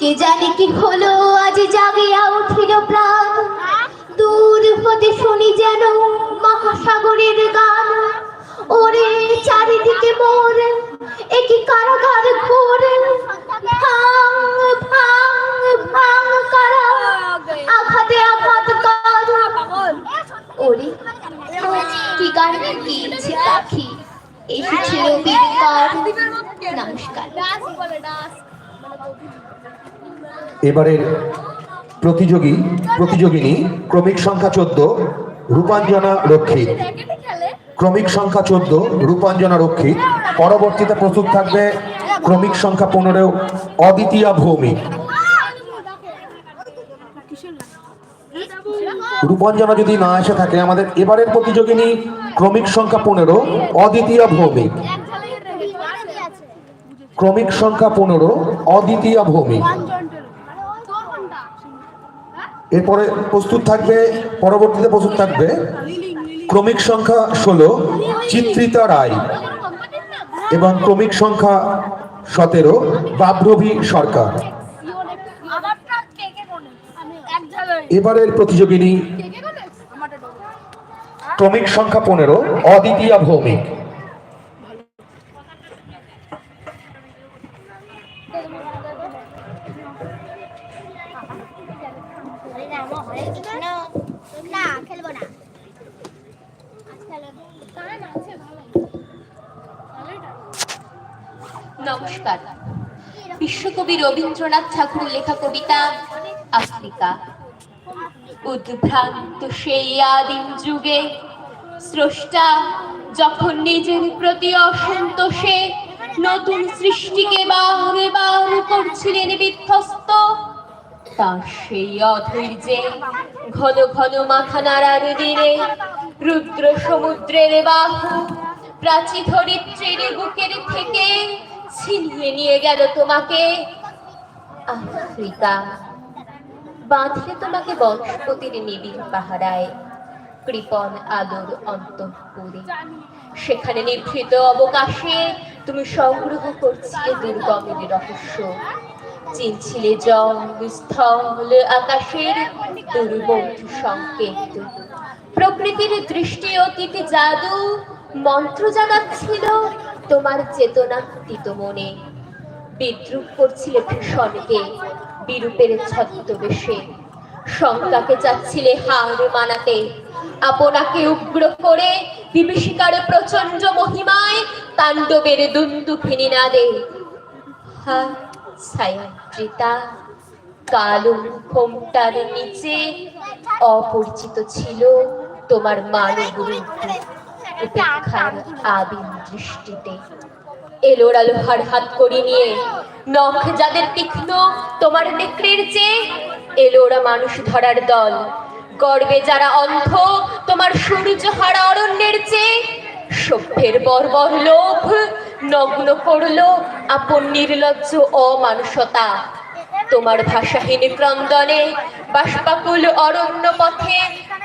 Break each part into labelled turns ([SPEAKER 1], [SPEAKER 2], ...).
[SPEAKER 1] কে জানে কি হলো, আজ জাগিয়া উঠিল প্রাণ। দূর হতে শুনি যেন মহাসাগরের গান। ওরে চারিদিকে মোর একই কারাগার ঘোর? আঘাতে পাখি? এসেছিল নমস্কার।
[SPEAKER 2] এবারের প্রতিযোগী, প্রতিযোগিনী, ক্রমিক সংখ্যা চোদ্দ, রূপাঞ্জনা রক্ষিত। ক্রমিক সংখ্যা চোদ্দ, রূপাঞ্জনা রক্ষিত। পরবর্তীতে প্রস্তুত থাকবে ক্রমিক সংখ্যা পনেরো, অদ্বিতীয় ভৌমিক। রূপাঞ্জনা যদি না এসে থাকে, আমাদের এবারের প্রতিযোগিনী ক্রমিক সংখ্যা পনেরো, অদ্বিতীয় ভৌমিক। ক্রমিক সংখ্যা পনেরো, অদ্বিতীয় ভৌমিক এরপরে প্রস্তুত থাকবে, পরবর্তীতে প্রস্তুত থাকবে ক্রমিক সংখ্যা ষোলো, চিত্রিতা রায় এবং ক্রমিক সংখ্যা সতেরো বাভ্রবী সরকার। এবারের প্রতিযোগিনী ক্রমিক সংখ্যা পনেরো, অদ্বিতীয় ভৌমিক
[SPEAKER 1] না খেলব না নমস্কার। বিশ্বকবি রবীন্দ্রনাথ ঠাকুর লেখা কবিতা আফ্রিকা। উদ্ভ্রান্ত সেই আদিম যুগে স্রষ্টা যখন নিজের প্রতি অসন্তোষে নতুন সৃষ্টিকে বারে বার করছিলেন বিধ্বস্ত, তার সেই অধৈর্যে ঘন ঘন মাথা নাড়ার দিনে রুদ্র সমুদ্রের বাহু প্রাচী ধরিত্রীর বুকের থেকে ছিনিয়ে নিয়ে গেল তোমাকে আফ্রিকা। বাঁধলে তোমাকে বনস্পতির নিবিড় পাহারায়, কৃপণ আলোর অন্তঃপুরে। সেখানে নিভৃত অবকাশে তুমি সংগ্রহ করছিলে দুর্গমের রহস্য। চিনছিলে জল, স্থল, আকাশের দুর্বোধ সংকেত। প্রকৃতির দৃষ্টি অতীতে জাদু, মন্ত্র জাগাচ্ছিল, তোমার চেতনা তীত মনে। বিদ্রুপ করছিলে ভীষণকে, বিরূপের ছদ্মবেশে। শঙ্কাকে চাচ্ছিলে হার মানাতে। আপনাকে উগ্র করে বিভীষিকার প্রচণ্ড মহিমায় তাণ্ডবের দুন্দুফিনী নাদে হা ছায়াবৃতা কালো ঘোমটার নিচে অপরিচিত ছিল। তোমার মানব উপেক্ষার আদিম দৃষ্টিতে। এলোরা লোহার হাত করি নিয়ে, নখ যাদের তীক্ষ্ণ তোমার নেকড়ের চেয়ে এলোরা মানুষ ধরার দল। গর্বে যারা অন্ধ তোমার সূর্য হারা অরণ্যের চেয়ে, সভ্যের বর্বর লোভ নগ্ন করল আপন নির্লজ্জ অমানুষতা। তোমার ভাষাহীন ক্রন্দনে বাষ্পাকুল অরণ্য পথে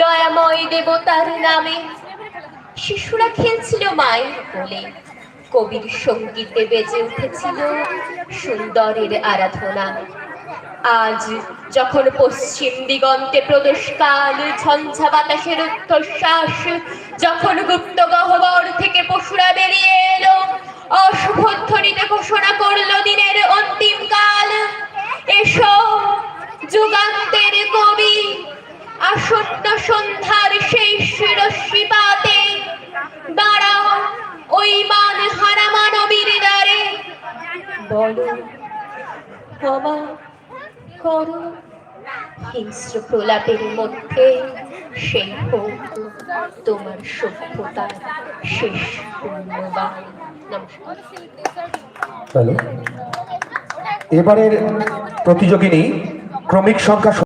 [SPEAKER 1] দয়াময় দেবতার নামে। শিশুরা খেলছিল মায়ের কোলে। কবির সঙ্গীতে বেজে উঠেছিল সুন্দরের আরাধনা। আজ যখন পশ্চিম দিগন্তে প্রদোষকাল, ঝঞ্ঝা বাতাসের উত্তশ্বাস যখন গুপ্ত গহ্বর থেকে পশুরা বেরিয়ে এলো, অশুভ ধ্বনিতে ঘোষণা আসন্ন সন্ধ্যার সেই শিরস্বীপাতে দাঁড়াও, ওই মান হারা মানবীর দ্বারে। বলো হিংস্র প্রলাপের মধ্যে সেই তোমার সভ্যতার শেষ পূর্ণবান নমস্কার
[SPEAKER 2] এবারের প্রতিযোগিনী ক্রমিক সংখ্যা